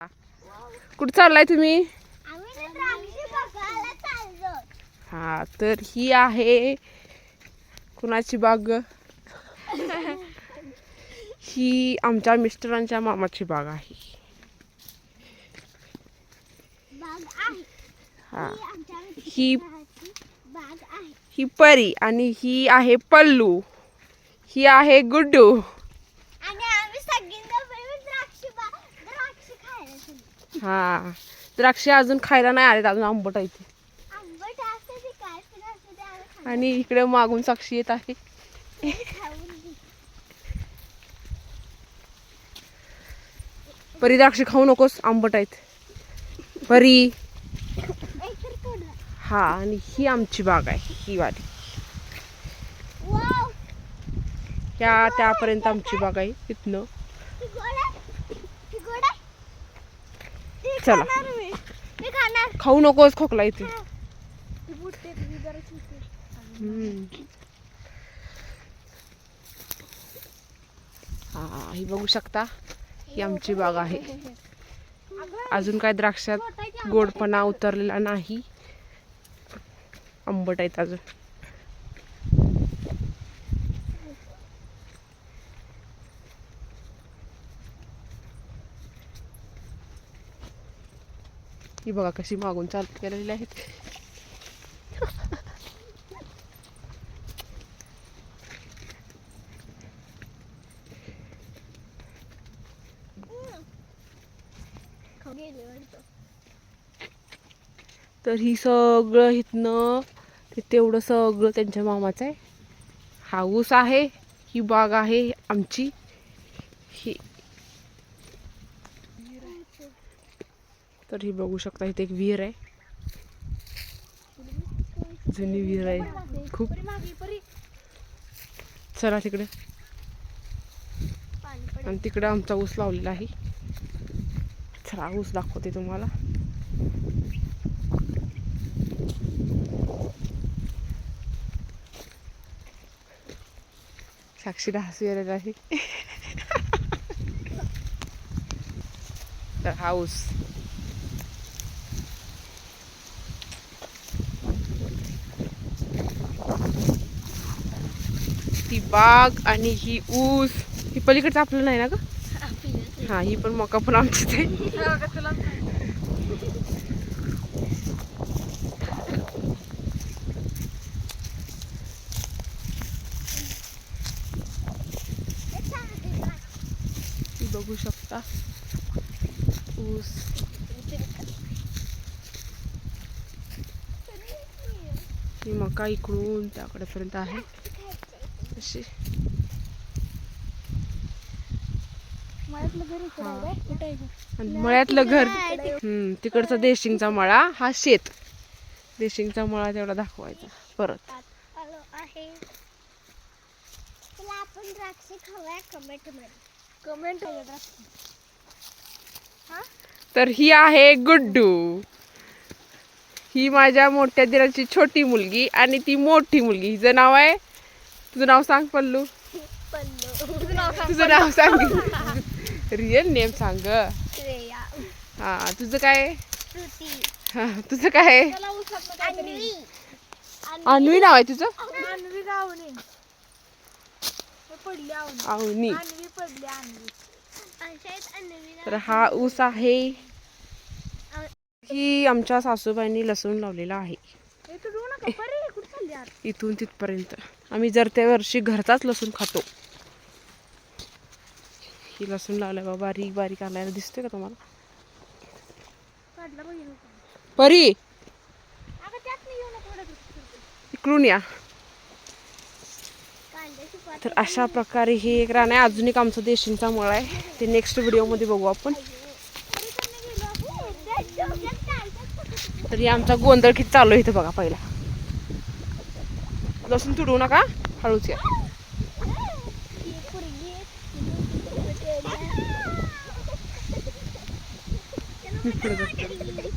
कुठं चाललाय तुम्ही? हा तर ही आहे कुणाची बाग? ही आमच्या मिस्टरांच्या मामाची बाग आहे. हा. ही ही परी आणि ही आहे पल्लू. ही आहे गुड्डू आणि आम्ही सगळ्यांना मिळून द्राक्ष द्राक्ष खायला चाललो. हा. द्राक्ष अजून खायला नाही आले अजून आंबट आहे ते. आणि इकडे मागून साक्षी येत आहे. परी द्राक्ष खाऊ नकोस आंबट आहेत. परी. हा आणि ही आमची बाग आहे ही वाली. त्या त्यापर्यंत आमची बाग आहे तिथनं ती गोड आहे ती गोड आहे ती चला. खाऊ नकोस खोकला. हम्म. हा ही बघू शकता ही आमची बाग आहे. अजून काय द्राक्षात गोडपणा उतरलेला नाही. आंबट आहेत अजून. ही बघा कशी मागून चालत गेलेली आहेत. तर ही सगळं इथनं ते तेवढं सगळं त्यांच्या मामाचं आहे. हाऊस आहे ही बाग आहे आमची. ही तर ही बघू शकता इथे एक विहीर आहे जुनी विहीर आहे खूप चला तिकडे आणि तिकडे आमचा ऊस लावलेला आहे चला ऊस दाखवते तुम्हाला साक्षीला हसू यायला आहे तर हा ऊस बाग आणि ही ऊस. ही पलीकडचं आपलं नाही ना ग. हा ही पण मका पण आमचीच आहे. बघू शकता. ऊस. ही मका इकडून त्याकडेपर्यंत आहे. अशी. मळ्यातलं घर? आणि मळ्यातलं हम्म तिकडचा देशिंगचा मळा हा शेत. देशिंगचा मळा तेवढा दाखवायचा परत. आत आलो आहे. तुला आपण द्राक्ष खाऊया कमेंटमध्ये. कमेंट तर ही आहे गुड्डू. ही माझ्या मोठ्या दिराची छोटी मुलगी आणि ती मोठी मुलगी. हिचं नाव आहे तुझं नाव सांग पल्लू. पल्लो. तुझं नाव सांग. रिअल नेम सांग ग. हा तुझं काय? हा, तुझं काय? आहे? अन्वी. नाव आहे तुझं? अन्वी तर हा ऊस आहे. ही आमच्या सासूबाईंनी लसूण लावलेला आहे. इथून तिथपर्यंत. आम्ही जर त्या वर्षी घरचाच लसूण खातो. ही लसूण लावलाय बाबा बारीक बारीक आलायला दिसतोय का तुम्हाला? परी! इकडून या. तर अशा प्रकारे हे एक रान आहे. अजून एक आमचं देशींचा मळ आहे. ते नेक्स्ट व्हिडिओमध्ये बघू आपण. तर आमचा गोंधळ किती चालू आहे इथं बघा पहिला. लसूण तुडवू नका हळूच या. पुढे जाते.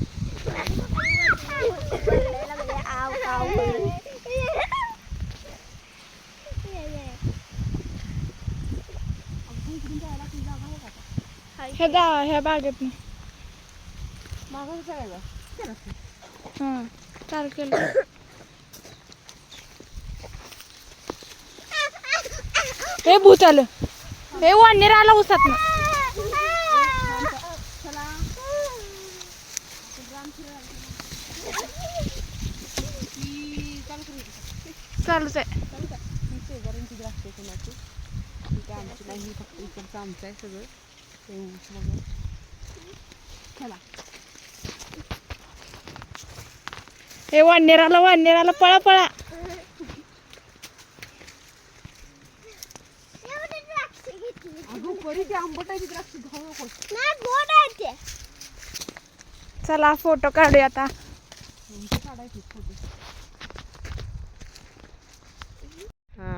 ह्या बागेत मागं सगळ्याला हं, चालू केलं. हे भूत आलं. हे वानेर आला उसात ना चालूच आहे. आमचं आहे सगळं ते चला हे वानेर आला वानेर आला पळा पळा. अगं परी ते आंबट आहे ती द्राक्ष खाऊ नकोस नाही गोड आहे ते. चला फोटो काढूया आता. आमची काढायची फोटो. हा.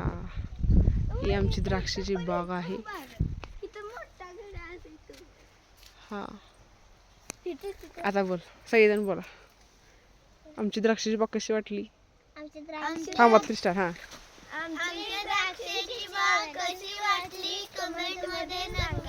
ही आमची द्राक्षाची बाग आहे. इथं मोठा गड आहे इथं. हा. आता बोल सगळेजण बोला. आमची द्राक्षाची बाग कशी वाटली? आमची द्राक्ष थांबा थ्री स्टार हा. आमची द्राक्षाची बाग कशी वाटली? कमेंटमध्ये नक्की